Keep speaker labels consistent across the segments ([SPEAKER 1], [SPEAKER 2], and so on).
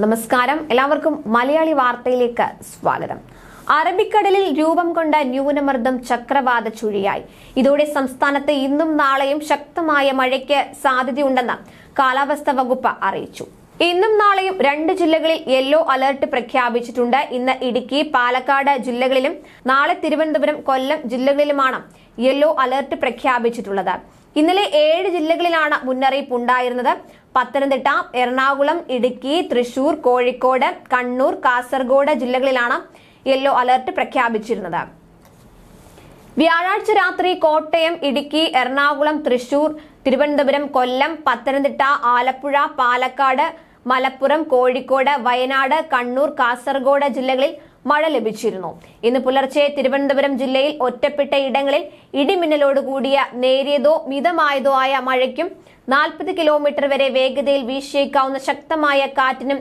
[SPEAKER 1] നമസ്കാരം. എല്ലാവർക്കും മലയാളി വാർത്തയിലേക്ക് സ്വാഗതം. അറബിക്കടലിൽ രൂപം കൊണ്ട ന്യൂനമർദ്ദം ചക്രവാത ചുഴിയായി. ഇതോടെ സംസ്ഥാനത്ത് ഇന്നും നാളെയും ശക്തമായ മഴയ്ക്ക് സാധ്യതയുണ്ടെന്ന് കാലാവസ്ഥാ വകുപ്പ് അറിയിച്ചു. ഇന്നും നാളെയും രണ്ട് ജില്ലകളിൽ യെല്ലോ അലർട്ട് പ്രഖ്യാപിച്ചിട്ടുണ്ട്. ഇന്ന് ഇടുക്കി പാലക്കാട് ജില്ലകളിലും നാളെ തിരുവനന്തപുരം കൊല്ലം ജില്ലകളിലുമാണ് യെല്ലോ അലർട്ട് പ്രഖ്യാപിച്ചിട്ടുള്ളത്. ഇന്നലെ ഏഴ് ജില്ലകളിലാണ് മുന്നറിയിപ്പ് ഉണ്ടായിരുന്നത്. പത്തനംതിട്ട എറണാകുളം ഇടുക്കി തൃശൂർ കോഴിക്കോട് കണ്ണൂർ കാസർഗോഡ് ജില്ലകളിലാണ് യെല്ലോ അലർട്ട് പ്രഖ്യാപിച്ചിരുന്നത്. വ്യാഴാഴ്ച രാത്രി കോട്ടയം ഇടുക്കി എറണാകുളം തൃശൂർ തിരുവനന്തപുരം കൊല്ലം പത്തനംതിട്ട ആലപ്പുഴ പാലക്കാട് മലപ്പുറം കോഴിക്കോട് വയനാട് കണ്ണൂർ കാസർഗോഡ് ജില്ലകളിൽ മഴ ലഭിച്ചിരുന്നു. ഇന്ന് പുലർച്ചെ തിരുവനന്തപുരം ജില്ലയിൽ ഒറ്റപ്പെട്ട ഇടങ്ങളിൽ ഇടിമിന്നലോട് കൂടിയ നേരിയതോ മിതമായതോ ആയ മഴയ്ക്കും നാൽപ്പത് കിലോമീറ്റർ വരെ വേഗതയിൽ വീശിയേക്കാവുന്ന ശക്തമായ കാറ്റിനും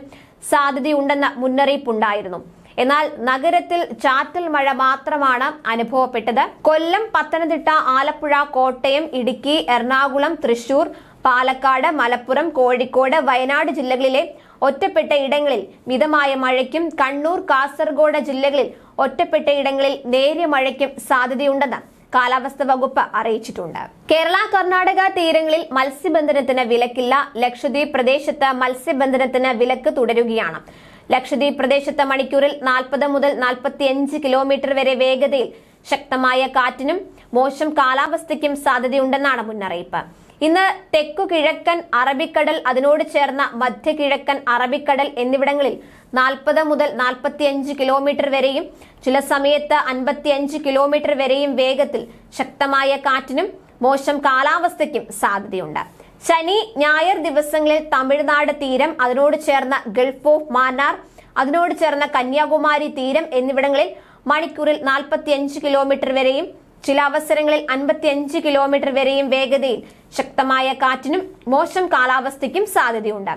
[SPEAKER 1] സാധ്യതയുണ്ടെന്ന മുന്നറിയിപ്പുണ്ടായിരുന്നു. എന്നാൽ നഗരത്തിൽ ചാറ്റൽ മഴ മാത്രമാണ് അനുഭവപ്പെട്ടത്. കൊല്ലം പത്തനംതിട്ട ആലപ്പുഴ കോട്ടയം ഇടുക്കി എറണാകുളം തൃശൂർ പാലക്കാട് മലപ്പുറം കോഴിക്കോട് വയനാട് ജില്ലകളിലെ ഒറ്റപ്പെട്ട ഇടങ്ങളിൽ മിതമായ മഴയ്ക്കും കണ്ണൂർ കാസർഗോഡ് ജില്ലകളിൽ ഒറ്റപ്പെട്ട ഇടങ്ങളിൽ നേരിയ മഴയ്ക്കും സാധ്യതയുണ്ടെന്ന് കാലാവസ്ഥ വകുപ്പ് അറിയിച്ചിട്ടുണ്ട്. കേരള കർണാടക തീരങ്ങളിൽ മത്സ്യബന്ധനത്തിന് വിലക്കില്ല. ലക്ഷദ്വീപ് പ്രദേശത്ത് മത്സ്യബന്ധനത്തിന് വിലക്ക് തുടരുകയാണ്. ലക്ഷദ്വീപ് പ്രദേശത്ത് മണിക്കൂറിൽ നാൽപ്പത് മുതൽ നാൽപ്പത്തിയഞ്ച് കിലോമീറ്റർ വരെ വേഗതയിൽ ശക്തമായ കാറ്റിനും മോശം കാലാവസ്ഥയ്ക്കും സാധ്യതയുണ്ടെന്നാണ് മുന്നറിയിപ്പ്. ഇന്ന് തെക്കു കിഴക്കൻ അറബിക്കടൽ അതിനോട് ചേർന്ന മധ്യ കിഴക്കൻ അറബിക്കടൽ എന്നിവിടങ്ങളിൽ നാൽപ്പത് മുതൽ നാൽപ്പത്തിയഞ്ച് കിലോമീറ്റർ വരെയും ചില സമയത്ത് അൻപത്തിയഞ്ച് കിലോമീറ്റർ വരെയും വേഗത്തിൽ ശക്തമായ കാറ്റിനും മോശം കാലാവസ്ഥയ്ക്കും സാധ്യതയുണ്ട്. ശനി ഞായർ ദിവസങ്ങളിൽ തമിഴ്നാട് തീരം അതിനോട് ചേർന്ന ഗൾഫ് ഓഫ് മാന്നാർ അതിനോട് ചേർന്ന കന്യാകുമാരി തീരം എന്നിവിടങ്ങളിൽ മണിക്കൂറിൽ നാൽപ്പത്തിയഞ്ച് കിലോമീറ്റർ വരെയും ചില അവസരങ്ങളിൽ അൻപത്തിയഞ്ച് കിലോമീറ്റർ വരെയും വേഗതയിൽ ശക്തമായ കാറ്റിനും മോശം കാലാവസ്ഥയ്ക്കും സാധ്യതയുണ്ട്.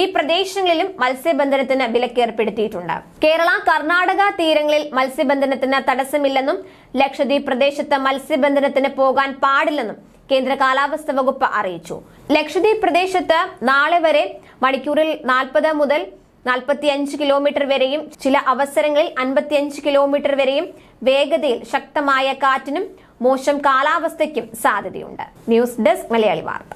[SPEAKER 1] ഈ പ്രദേശങ്ങളിലും മത്സ്യബന്ധനത്തിന് വിലക്കേർപ്പെടുത്തിയിട്ടുണ്ട്. കേരള കർണാടക തീരങ്ങളിൽ മത്സ്യബന്ധനത്തിന് തടസ്സമില്ലെന്നും ലക്ഷദ്വീപ് പ്രദേശത്ത് മത്സ്യബന്ധനത്തിന് പോകാൻ പാടില്ലെന്നും കേന്ദ്ര കാലാവസ്ഥ വകുപ്പ് അറിയിച്ചു. ലക്ഷദ്വീപ് പ്രദേശത്ത് നാളെ വരെ മണിക്കൂറിൽ നാൽപ്പത് മുതൽ നാൽപ്പത്തിയഞ്ച് കിലോമീറ്റർ വരെയും ചില അവസരങ്ങളിൽ അൻപത്തിയഞ്ച് കിലോമീറ്റർ വരെയും വേഗതയിൽ ശക്തമായ കാറ്റിനും മോശം കാലാവസ്ഥയ്ക്കും സാധ്യതയുണ്ട്. ന്യൂസ് ഡെസ്ക് മലയാളി വാർത്ത.